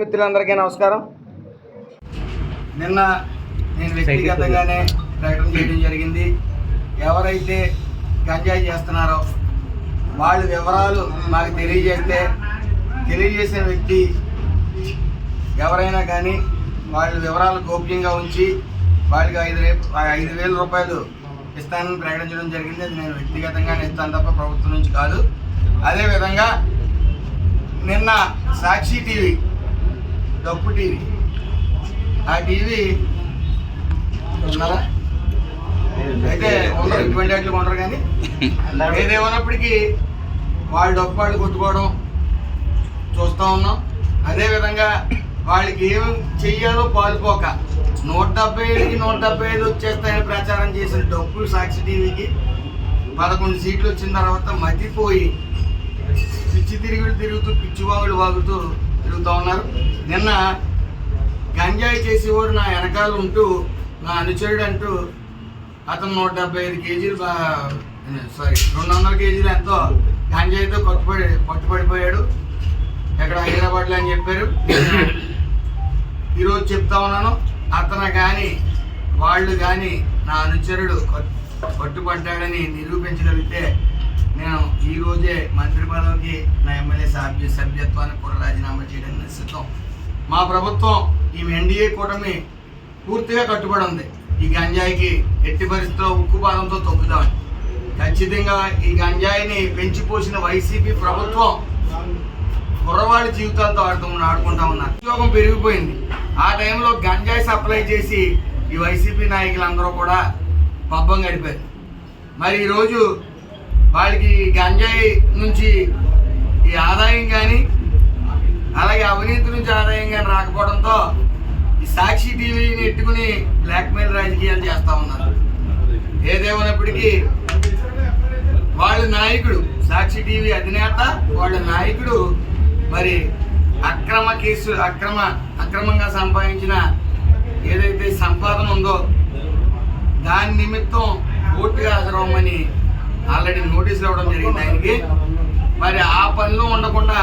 మిత్రులందరికీ నమస్కారం. నిన్న నేను వ్యక్తిగతంగానే ప్రకటన చేయడం జరిగింది. ఎవరైతే గంజాయి చేస్తున్నారో వాళ్ళ వివరాలు మాకు తెలియజేస్తే తెలియజేసిన వ్యక్తి ఎవరైనా కానీ వాళ్ళ వివరాలు గోప్యంగా ఉంచి వాళ్ళకి ఐదు ఐదు వేల రూపాయలు ఇస్తానని ప్రకటించడం జరిగింది. అది నేను వ్యక్తిగతంగానే ఇస్తాను తప్ప ప్రభుత్వం నుంచి కాదు. అదేవిధంగా నిన్న సాక్షి టీవీ డప్పు టీవీ. ఆ టీవీ ఉన్నారా? అయితే ఉండరు ఇటువంటి వాటిలో ఉండరు కానీ ఏదేమన్నప్పటికీ వాళ్ళు డప్పు వాళ్ళు కొట్టుకోవడం చూస్తూ ఉన్నాం. అదేవిధంగా వాళ్ళకి ఏం చెయ్యాలో పాల్పోక నూట డెబ్బై ఐదుకి నూట డెబ్బై ఐదు వచ్చేస్తాయని ప్రచారం చేసిన డబ్బులు సాక్షి టీవీకి పదకొండు సీట్లు వచ్చిన తర్వాత మతిపోయి పిచ్చి తిరుగులు తిరుగుతూ పిచ్చి వాగులు వాగుతూ తిరుగుతూ ఉన్నారు. నిన్న గంజాయి చేసేవాడు నా వెనకాల ఉంటూ నా అనుచరుడు అంటూ అతను నూట డెబ్బై ఐదు కేజీలు సారీ రెండు వందల కేజీలు ఎంతో గంజాయితో కొట్టుపడి పట్టుపడిపోయాడు ఎక్కడ హైదరాబాద్లో అని చెప్పారు. ఈరోజు చెప్తా ఉన్నాను. అతను కానీ వాళ్ళు కానీ నా అనుచరుడు కొట్- పట్టుబడ్డాడని నిరూపించగలిగితే నేను ఈరోజే మంత్రి పదవికి నా ఎమ్మెల్యే సభ్య సభ్యత్వాన్ని కూడా రాజీనామా చేయడానికి సిద్ధం మా ప్రభుత్వం ఈ ఎన్డీఏ కూటమి పూర్తిగా కట్టుబడి ఉంది. ఈ గంజాయికి ఎట్టి పరిస్థితిలో ఉక్కు పాదంతో తొక్కుదామని ఖచ్చితంగా ఈ గంజాయిని పెంచిపోసిన వైసీపీ ప్రభుత్వం కుర్రవాడి జీవితాలతో ఆడుతూ ఆడుకుంటా ఉన్నారు. ఉద్యోగం పెరిగిపోయింది. ఆ టైంలో గంజాయి సప్లై చేసి ఈ వైసీపీ నాయకులందరూ కూడా పబ్బం గడిపారు. మరి ఈరోజు వాళ్ళకి గంజాయి నుంచి ఈ ఆదాయం కానీ అలాగే అవినీతి నుంచి ఆదాయం కానీ రాకపోవడంతో ఈ సాక్షి టీవీని ఎట్టుకుని బ్లాక్మెయిల్ రాజకీయాలు చేస్తూ ఉన్నారు. ఏదేమైనప్పటికీ వాళ్ళ నాయకుడు సాక్షి టీవీ అధినేత వాళ్ళ నాయకుడు మరి అక్రమ కేసు అక్రమ అక్రమంగా సంపాదించిన ఏదైతే సంపాదన ఉందో దాని నిమిత్తం కోర్టుగా హాజరవ్వమని ఆల్రెడీ నోటీస్ ఇవ్వడం జరిగింది ఆయనకి. మరి ఆ పనిలో ఉండకుండా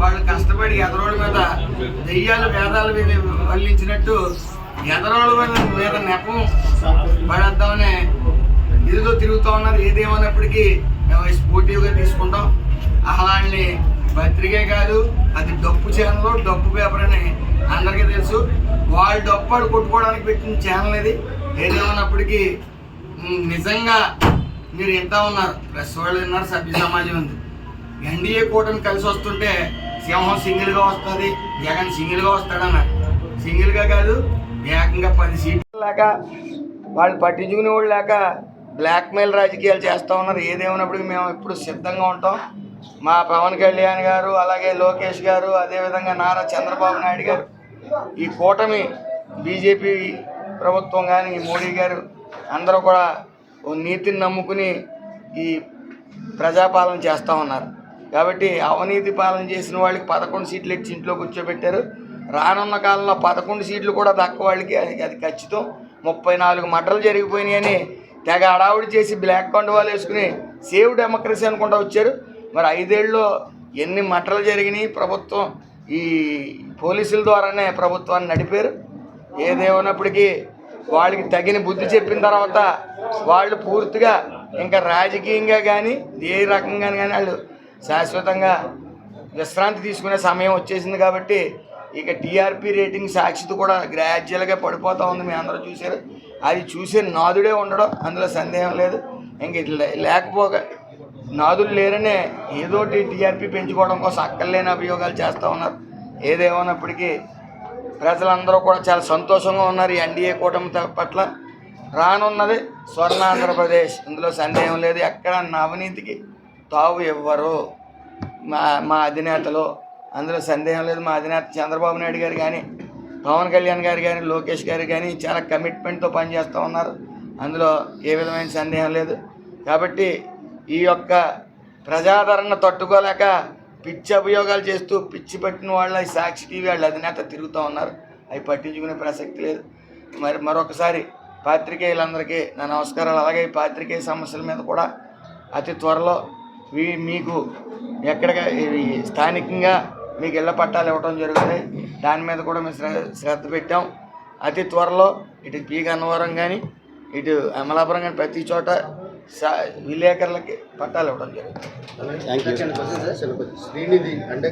వాళ్ళు కష్టపడి ఎదరోళ్ళ మీద దెయ్యాలు వేదాల మీద వల్లించినట్టు ఎదరోళ్ళ మీద మీద నెపం పడేద్దామనే ఇదిలో తిరుగుతూ ఉన్నారు. ఏదేమన్నప్పటికీ మేము స్పోర్టివ్గా తీసుకుంటాం. అలాంటి పత్రికే కాదు అది డప్పు ఛానల్ డప్పు పేపర్ అని అందరికీ తెలుసు. వాళ్ళు డప్పు కొట్టుకోవడానికి పెట్టిన ఛానల్ ఇది. ఏదేమన్నప్పటికీ నిజంగా మీరు వింటా ఉన్నారు. ప్రెస్ వాళ్ళు విన్నారు సభ్య సమాజం ఉంది. ఎన్డీఏ కూటమి కలిసి వస్తుంటే సింహం సింగిల్గా వస్తుంది జగన్ సింగిల్గా వస్తాడన్నారు. సింగిల్గా కాదు ఏకంగా పది సీట్లు లేక వాళ్ళు పట్టించుకునే వాళ్ళు లేక బ్లాక్మెయిల్ రాజకీయాలు చేస్తూ ఉన్నారు. ఏదేమైనప్పటికీ మేము ఇప్పుడు సిద్ధంగా ఉంటాం. మా పవన్ కళ్యాణ్ గారు అలాగే లోకేష్ గారు అదేవిధంగా నారా చంద్రబాబు నాయుడు గారు ఈ కూటమి బీజేపీ ప్రభుత్వం కానీ మోడీ గారు అందరూ కూడా నీతిని నమ్ముకుని ఈ ప్రజాపాలన చేస్తూ ఉన్నారు. కాబట్టి అవినీతి పాలన చేసిన వాళ్ళకి పదకొండు సీట్లు ఇచ్చి ఇంట్లో కూర్చోబెట్టారు. రానున్న కాలంలో పదకొండు సీట్లు కూడా దక్క వాళ్ళకి అది ఖచ్చితం. ముప్పై నాలుగు మటలు జరిగిపోయినాయని తెగ అడావుడి చేసి బ్లాక్ కండువాలు వేసుకుని సేవ్ డెమోక్రసీ అనుకుంటా వచ్చారు. మరి ఐదేళ్ళు ఎన్ని మటలు జరిగినాయి? ప్రభుత్వం ఈ పోలీసుల ద్వారానే ప్రభుత్వాన్ని నడిపారు. ఏదేమైనప్పటికీ వాళ్ళకి తగిన బుద్ధి చెప్పిన తర్వాత వాళ్ళు పూర్తిగా ఇంకా రాజకీయంగా కానీ ఏ రకంగా కానీ వాళ్ళు శాశ్వతంగా విశ్రాంతి తీసుకునే సమయం వచ్చేసింది కాబట్టి ఇక టీఆర్పీ రేటింగ్ సాక్షిత కూడా గ్రాడ్యువల్గా పడిపోతూ ఉంది. మీ అందరూ చూశారు. అది చూసే నాదుడే ఉండడం అందులో సందేహం లేదు. ఇంక ఇట్లా లేకపోగా నాదులు లేరనే ఏదోటి టీఆర్పీ పెంచుకోవడం కోసం అక్కర్లేని అభియోగాలు చేస్తూ ఉన్నారు. ఏదేమన్నప్పటికీ ప్రజలందరూ కూడా చాలా సంతోషంగా ఉన్నారు ఈ ఎన్డీఏ కూటమి పట్ల. రానున్నది స్వర్ణ ఆంధ్రప్రదేశ్ ఇందులో సందేహం లేదు. ఎక్కడ నా అవినీతికి తావు ఇవ్వరు మా మా అధినేతలు. అందులో సందేహం లేదు. మా అధినేత చంద్రబాబు నాయుడు గారు కానీ పవన్ కళ్యాణ్ గారు కానీ లోకేష్ గారు కానీ చాలా కమిట్మెంట్తో పనిచేస్తూ ఉన్నారు. అందులో ఏ విధమైన సందేహం లేదు. కాబట్టి ఈ యొక్క ప్రజాదరణ తట్టుకోలేక పిచ్చి అభియోగాలు చేస్తూ పిచ్చి పట్టిన వాళ్ళ సాక్షి టీవీ వాళ్ళ అధినేత తిరుగుతూ ఉన్నారు. అవి పట్టించుకునే ప్రసక్తి లేదు. మరి మరొకసారి పాత్రికేయులందరికీ నా నమస్కారాలు. అలాగే ఈ పాత్రికేయ సమస్యల మీద కూడా అతి త్వరలో మీకు ఎక్కడ స్థానికంగా మీకు ఇళ్ళ పట్టాలు ఇవ్వడం జరుగుతుంది దాని మీద కూడా మేము శ్రద్ధ పెట్టాం. అతి త్వరలో ఇటు పీ గన్నవరం కానీ ఇటు అమలాపురం కానీ ప్రతి చోట విలేకరులకి పట్టాలు ఇవ్వడం జరుగుతుంది. శ్రీనిధి అంటే